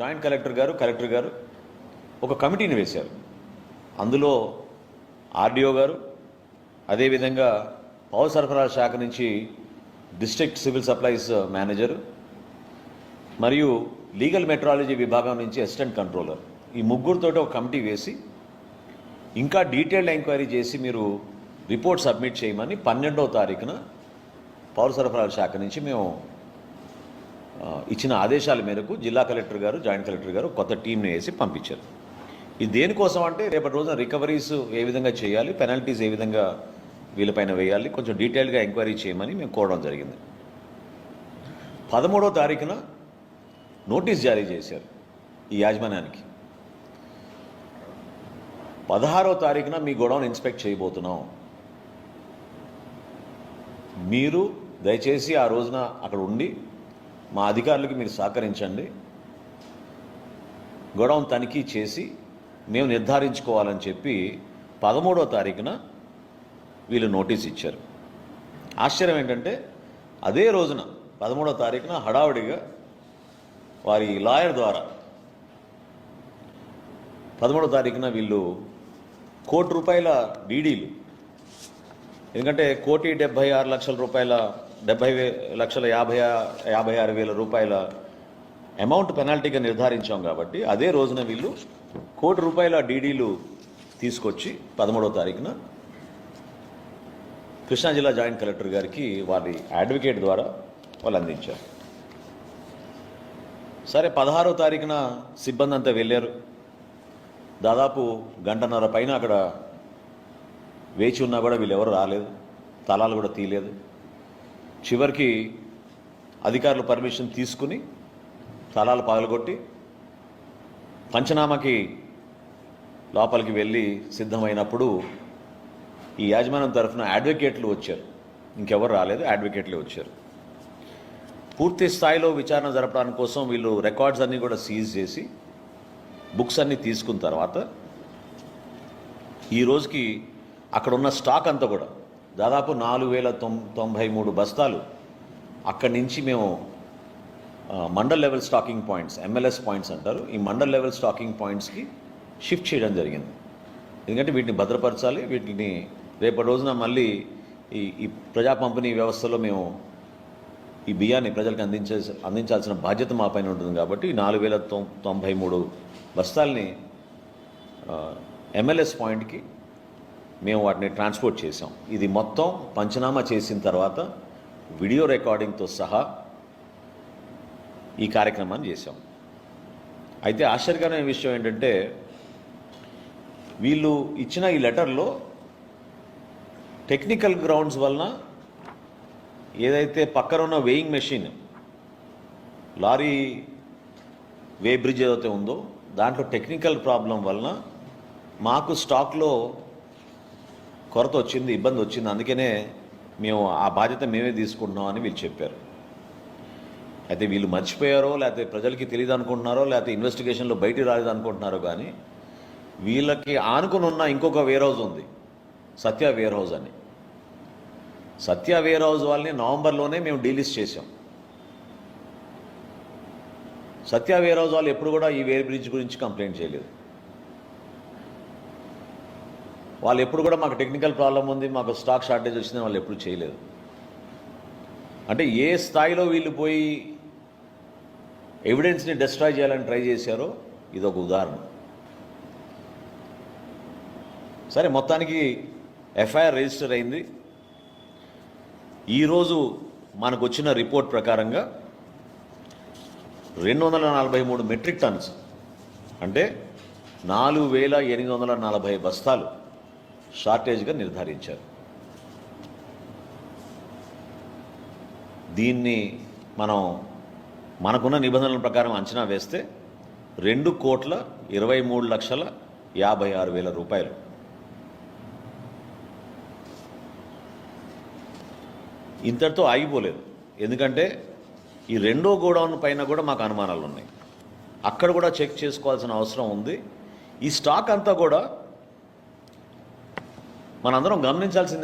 Joint collector గారు collector గారు ఒక కమిటీని వేశారు. అందులో ఆర్డీఓ గారు అదేవిధంగా పౌర సరఫరాల శాఖ నుంచి డిస్ట్రిక్ట్ సివిల్ సప్లైస్ మేనేజరు మరియు లీగల్ మెట్రాలజీ విభాగం నుంచి అసిస్టెంట్ కంట్రోలర్. ఈ ముగ్గురితో ఒక కమిటీ వేసి ఇంకా డీటెయిల్డ్ ఎంక్వైరీ చేసి మీరు రిపోర్ట్ సబ్మిట్ చేయమని పన్నెండవ తారీఖున పౌర సరఫరాల శాఖ నుంచి మేము ఇచ్చిన ఆదేశాల మేరకు జిల్లా కలెక్టర్ గారు జాయింట్ కలెక్టర్ గారు కొత్త టీంని వేసి పంపించారు. ఇది దేనికోసం అంటే రేపటి రోజున రికవరీస్ ఏ విధంగా చేయాలి పెనల్టీస్ ఏ విధంగా వీళ్ళపైన వేయాలి కొంచెం డీటెయిల్గా ఎంక్వైరీ చేయమని మేము కోరడం జరిగింది. పదమూడో తారీఖున నోటీస్ జారీ చేశారు ఈ యాజమాన్యానికి. పదహారో తారీఖున మీ గొడవను ఇన్స్పెక్ట్ చేయబోతున్నాం. మీరు దయచేసి ఆ రోజున అక్కడ ఉండి మా అధికారులకు మీరు సహకరించండి. గొడవను తనిఖీ చేసి మేము నిర్ధారించుకోవాలని చెప్పి పదమూడో తారీఖున వీళ్ళు నోటీస్ ఇచ్చారు. ఆశ్చర్యం ఏంటంటే అదే రోజున పదమూడో తారీఖున హడావుడిగా వారి లాయర్ ద్వారా పదమూడో తారీఖున వీళ్ళు కోటి రూపాయల డీడీలు ఎందుకంటే కోటి డెబ్బై ఆరు లక్షల రూపాయల డెబ్బై లక్షల యాభై యాభై ఆరు వేల రూపాయల అమౌంట్ పెనాల్టీగా నిర్ధారించాం కాబట్టి అదే రోజున వీళ్ళు కోటి రూపాయల డీడీలు తీసుకొచ్చి పదమూడవ తారీఖున కృష్ణా జిల్లా జాయింట్ కలెక్టర్ గారికి వారి అడ్వకేట్ ద్వారా వాళ్ళు అందించారు. సరే పదహారో తారీఖున సిబ్బంది అంతా వెళ్ళారు. దాదాపు గంటన్నర పైన అక్కడ వేచి ఉన్నా కూడా వీళ్ళు ఎవరు రాలేదు. తలాలు కూడా తీయలేదు. చివరికి అధికారులు పర్మిషన్ తీసుకుని తలాలు పగలగొట్టి పంచనామాకి లోపలికి వెళ్ళి సిద్ధమైనప్పుడు ఈ యాజమాన్యం తరఫున అడ్వకేట్లు వచ్చారు. ఇంకెవరు రాలేదు అడ్వకేట్లే వచ్చారు. పూర్తి స్థాయిలో విచారణ జరపడానికి కోసం వీళ్ళు రికార్డ్స్ అన్నీ కూడా సీజ్ చేసి బుక్స్ అన్నీ తీసుకున్న తర్వాత ఈ రోజుకి అక్కడ ఉన్న స్టాక్ అంతా కూడా దాదాపు నాలుగు వేల తొం తొంభై మూడు బస్తాలు అక్కడి నుంచి మేము mandal level stocking points MLS points అంటారు. ఈ మండల్ లెవెల్ స్టాకింగ్ పాయింట్స్కి షిఫ్ట్ చేయడం జరిగింది. ఎందుకంటే వీటిని భద్రపరచాలి వీటిని రేపటి రోజున మళ్ళీ ఈ ఈ ప్రజా పంపిణీ వ్యవస్థలో మేము ఈ బియ్యాన్ని ప్రజలకు అందించే అందించాల్సిన బాధ్యత మా పైన ఉంటుంది కాబట్టి ఈ నాలుగు వేల తొం తొంభై మూడు బస్తాల్ని ఎంఎల్ఎస్ పాయింట్కి మేము వాటిని ట్రాన్స్పోర్ట్ చేసాం ఇది మొత్తం పంచనామా చేసిన తర్వాత వీడియో రికార్డింగ్తో సహా ఈ కార్యక్రమాన్ని చేశాం. అయితే ఆశ్చర్యకరమైన విషయం ఏంటంటే వీళ్ళు ఇచ్చిన ఈ లెటర్లో టెక్నికల్ గ్రౌండ్స్ వలన ఏదైతే పక్కన ఉన్న weighing machine lorry weigh bridge ఏదైతే ఉందో దాంట్లో టెక్నికల్ ప్రాబ్లం వలన మాకు స్టాక్లో కొరత వచ్చింది ఇబ్బంది వచ్చింది అందుకనే మేము ఆ బాధ్యత మేమే తీసుకుంటున్నాం అని వీళ్ళు చెప్పారు. అయితే వీళ్ళు మర్చిపోయారో లేకపోతే ప్రజలకి తెలియదు అనుకుంటున్నారో లేకపోతే ఇన్వెస్టిగేషన్లో బయటికి రాలేదు అనుకుంటున్నారో కానీ వీళ్ళకి ఆనుకుని ఉన్న ఇంకొక వేర్ హౌస్ ఉంది. సత్య వేర్ హౌస్ అని. సత్య వేర్ హౌస్ వాళ్ళని నవంబర్లోనే మేము డీలిస్ట్ చేసాం సత్య వేర్ హౌస్ వాళ్ళు ఎప్పుడు కూడా ఈ వేర్ బ్రిడ్జ్ గురించి కంప్లైంట్ చేయలేదు. వాళ్ళు ఎప్పుడు కూడా మాకు టెక్నికల్ ప్రాబ్లం ఉంది మాకు స్టాక్ షార్టేజ్ వచ్చింది వాళ్ళు ఎప్పుడు చేయలేదు. అంటే ఏ స్థాయిలో వీళ్ళు పోయి ఎవిడెన్స్ని డిస్ట్రాయ్ చేయాలని ట్రై చేశారో ఇది ఒక ఉదాహరణ. సరే మొత్తానికి ఎఫ్ఐఆర్ రిజిస్టర్ అయింది. ఈరోజు మనకు వచ్చిన రిపోర్ట్ ప్రకారంగా రెండు వందల నలభై మూడు మెట్రిక్ టన్స్ అంటే నాలుగు వేల ఎనిమిది వందల నలభై బస్తాలు షార్టేజ్గా నిర్ధారించారు. దీన్ని మనం మనకున్న నిబంధనల ప్రకారం అంచనా వేస్తే రెండు కోట్ల ఇరవై మూడు లక్షల యాభై ఆరు వేల రూపాయలు. ఇంతటితో ఆగిపోలేదు. ఎందుకంటే ఈ రెండో గోడౌన్ పైన కూడా మాకు అనుమానాలు ఉన్నాయి అక్కడ కూడా చెక్ చేసుకోవాల్సిన అవసరం ఉంది. ఈ స్టాక్ అంతా కూడా మనందరం గమనించాల్సింది